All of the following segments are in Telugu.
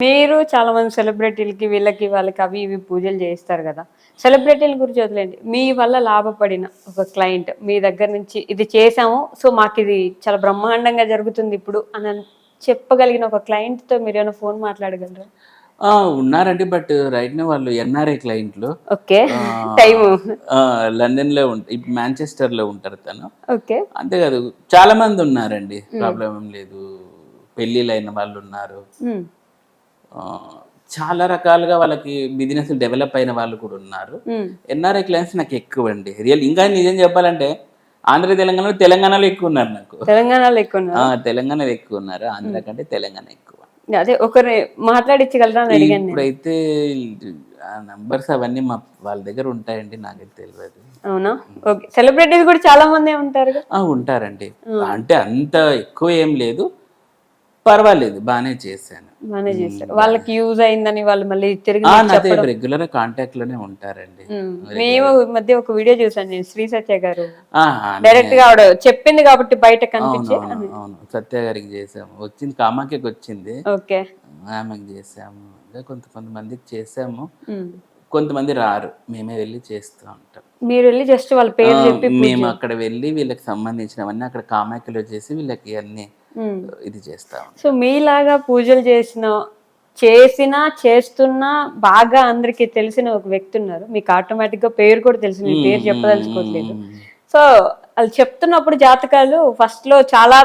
మీరు చాలా మంది సెలబ్రిటీలకి వీళ్ళకి వాళ్ళకి అవి ఇవి పూజలు చేస్తారు కదా. సెలబ్రిటీల గురించి వదిలేండి మీ వల్ల లాభపడిన ఒక క్లయింట్ మీ దగ్గర నుంచి ఇది చేసాము సో మాకు ఇది చాలా బ్రహ్మాండంగా జరుగుతుంది ఇప్పుడు అని చెప్పగలిగిన ఒక client తో మీరు ఏమైనా ఫోన్ మాట్లాడగలరా? ఆ, ఉన్నారండి బట్ రైట్ నా వాళ్ళు ఎన్ఆర్ఐ క్లయింట్లు ఓకే. టైం లండన్లో ఉంటారు మాంచెస్టర్లో ఉంటారు తను. ఓకే. అంతేకాదు చాలా మంది ఉన్నారండి. ప్రాబ్లం ఏం లేదు. అయిన వాళ్ళు ఉన్నారు. చాలా రకాలుగా వాళ్ళకి బిజినెస్ డెవలప్ అయిన వాళ్ళు కూడా ఉన్నారు. ఎన్ఆర్ఐ క్లయింట్స్ నాకు ఎక్కువ అండి రియల్ ఇంకా నిజం చెప్పాలంటే ఆంధ్ర తెలంగాణలో తెలంగాణలో ఎక్కువ ఉన్నారు నాకు. తెలంగాణలో ఎక్కువ తెలంగాణలో ఎక్కువ ఉన్నారు. ఆంధ్ర కంటే తెలంగాణ ఎక్కువ. అదే ఒకరు మాట్లాడించగలరా. ఇప్పుడైతే నంబర్స్ అవన్నీ మా వాళ్ళ దగ్గర ఉంటాయండి నాకైతే తెలియదు అవునా? ఓకే. సెలబ్రిటీస్ కూడా చాలా మంది ఉంటారు ఉంటారండి. అంటే అంత ఎక్కువ ఏం లేదు. పర్వాలేదు బాగానే చేశాను. బాగానే చేస్తారు. వాళ్ళకి యూజ్ అయిందని వాళ్ళు మళ్ళీ తిరిగి రెగ్యులర్ కాంటాక్ట్లోనే ఉంటారండి. మేము. మధ్య ఒక వీడియో చూసాను నేను శ్రీ సత్య గారు. డైరెక్ట్గా ఆవిడ చెప్పింది కాబట్టి బయట కనిపించి సత్య గారికి చేసాము వచ్చింది కామాఖ్యకి వచ్చింది. ఓకే. ఆమెకి చేసాము కొంత కొంతమందికి చేసాము. కొంతమంది రారు. మేమే వెళ్ళి చేస్తూ ఉంటాం. మీరు వెళ్ళి జస్ట్ వాళ్ళ పేరు చెప్పి మేము అక్కడ వెళ్ళి వీళ్ళకి సంబంధించినవన్నీ అక్కడ కామాఖ్యలో చేసి వీళ్ళకి అన్ని. ఇది చేస్తాం సో మీలాగా పూజలు చేసిన చేసిన చేస్తున్నా బాగా అందరికి తెలిసిన ఒక వ్యక్తి ఉన్నారు. మీకు ఆటోమేటిక్గా పేరు కూడా తెలిసి మీ పేరు చెప్పదలుచుకోవట్లేదు. సో వాళ్ళు చెప్తున్నప్పుడు జాతకాలు ఫస్ట్లో చాలా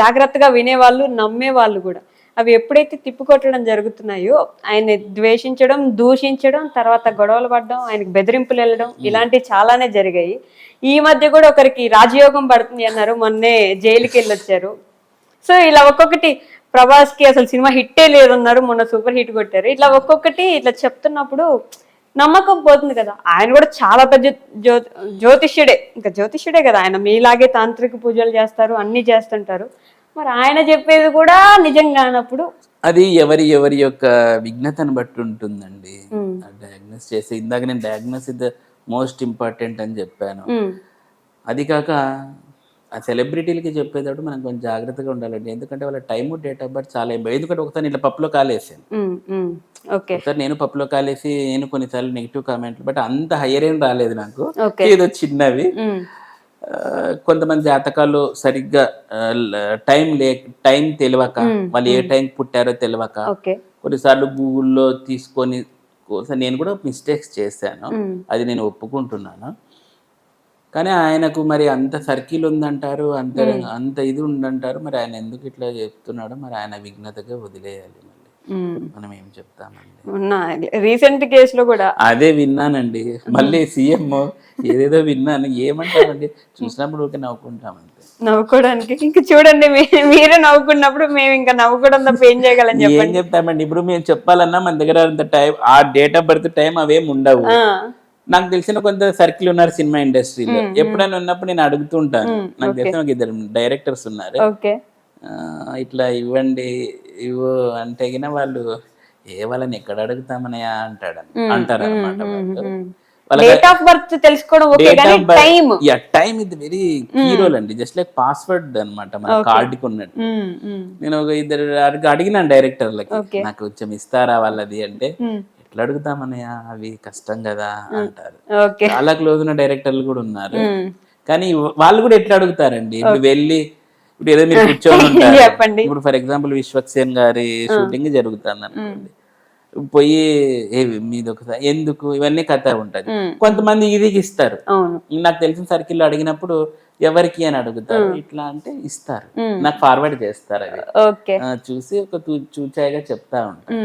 జాగ్రత్తగా వినేవాళ్ళు నమ్మేవాళ్ళు కూడా. అవి ఎప్పుడైతే తిప్పికొట్టడం జరుగుతున్నాయో ఆయన ద్వేషించడం దూషించడం తర్వాత గొడవలు పడడం ఆయనకి బెదిరింపులు వెళ్ళడం ఇలాంటివి చాలానే జరిగాయి. ఈ మధ్య కూడా ఒకరికి రాజయోగం పడుతుంది అన్నారు. మొన్నే జైలుకి వెళ్ళొచ్చారు సో ఇలా ఒక్కొక్కటి ప్రభాస్కి అసలు సినిమా హిట్టే లేదన్నారు మొన్న సూపర్ హిట్ కొట్టారు. ఇట్లా ఒక్కొక్కటి ఇట్లా చెప్తున్నప్పుడు నమ్మకం పోతుంది కదా. ఆయన కూడా చాలా పెద్ద జ్యో జ్యోతిష్యుడే. ఇంకా జ్యోతిష్యుడే కదా. ఆయన మీలాగే తాంత్రిక పూజలు చేస్తారు అన్ని చేస్తుంటారు. మరి ఆయన చెప్పేది కూడా నిజం కానప్పుడు అది ఎవరి ఎవరి యొక్క విఘ్నతను బట్టి ఉంటుందండి. డయాగ్నోస్ చేసి ఇందాక నేను diagnose is the most important అని చెప్పాను. అది కాక ఆ సెలబ్రిటీలకి చెప్పేటప్పుడు మనం కొంచెం జాగ్రత్తగా ఉండాలండి. ఎందుకంటే వాళ్ళ టైము డేట్ ఆఫ్ బర్త్ చాలా ఇంపార్టెంట్ ఎందుకంటే ఒకసారి ఇట్లా పప్పులో కాలేసాను. ఓకే. ఒకసారి నేను పప్పులో కాలేసి నేను కొన్నిసార్లు నెగిటివ్ కామెంట్లు బట్ అంత హయ్యర్ ఏం రాలేదు నాకు. ఏదో చిన్నవి. కొంతమంది జాతకాలు సరిగ్గా టైం లే టైం తెలియక వాళ్ళు ఏ టైం పుట్టారో తెలియక కొన్నిసార్లు గూగుల్లో తీసుకొని నేను కూడా మిస్టేక్స్ చేశాను. అది నేను ఒప్పుకుంటున్నాను. కానీ ఆయనకు మరి అంత సర్కిల్ ఉందంటారు అంత అంత ఇది ఉందంటారు మరి ఆయన ఎందుకు ఇట్లా చెప్తున్నాడో మరి ఆయన విఘ్నతగా వదిలేయాలి. మనం ఏం చెప్తామండి? రీసెంట్ కేసులో కూడా. అదే విన్నానండి. మళ్ళీ సీఎం ఏదేదో విన్నాను. ఏమంటామండి? చూసినప్పుడు ఊరికే నవ్వుకుంటాం అంతే. నవ్వుకోవడానికి. ఇంకా చూడండి మీరే నవ్వుకున్నప్పుడు మేము ఇంకా నవ్వుకోవడం తప్ప ఏం చేయగలని ఏం చెప్తామండి? ఇప్పుడు మేము చెప్పాలన్నా మన దగ్గర అంత టైం ఆ డేట్ ఆఫ్ బర్త్ టైం అవేం ఉండవు నాకు తెలిసిన కొంత సర్కిల్ ఉన్నారు సినిమా ఇండస్ట్రీలో. ఎప్పుడైనా ఉన్నప్పుడు నేను అడుగుతూ ఉంటాను. నాకు తెలిసిన ఒక ఇద్దరు డైరెక్టర్స్ ఉన్నారు. ఇట్లా ఇవ్వండి ఇవ్వు అంటే గిన వాళ్ళు ఏ వాళ్ళని ఎక్కడ అడుగుతామనయా అంటాడు అంటారు అనమాట వాళ్ళ. డేట్ ఆఫ్ బర్త్ తెలుసుకోవడం ఓకే కానీ టైం యా టైం ఇది వెరీ అండి. జస్ట్ లైక్ పాస్వర్డ్ అన్నమాట మన కార్డుకి ఉన్నట్టు. నేను ఒక ఇద్దరు అడిగి- అడిగినాను డైరెక్టర్లకి. నాకు కొంచెం ఇస్తారా వాళ్ళది? అంటే. ఎట్లా అడుగుతామన్నయ్య అవి కష్టం కదా అంటారు. చాలా క్లోజ్ ఉన్న డైరెక్టర్లు కూడా ఉన్నారు. కానీ వాళ్ళు కూడా ఎట్లా అడుగుతారండి? ఇప్పుడు వెళ్ళి ఇప్పుడు ఏదో మీరు కూర్చొని ఉంటారు. చెప్పండి. ఇప్పుడు ఫర్ ఎగ్జాంపుల్ విశ్వక్సేన్ గారి షూటింగ్ జరుగుతుంది అనుకోండి. పోయి ఏ మీది ఒకసారి ఎందుకు? ఇవన్నీ కథ ఉంటది. కొంతమంది ఇది ఇస్తారు. నాకు తెలిసిన సర్కిల్ అడిగినప్పుడు ఎవరికి అని అడుగుతారు. ఇట్లా అంటే ఇస్తారు. నాకు ఫార్వర్డ్ చేస్తారు ఆ, చూసి ఒక చూచాయిగా చెప్తా ఉంటాను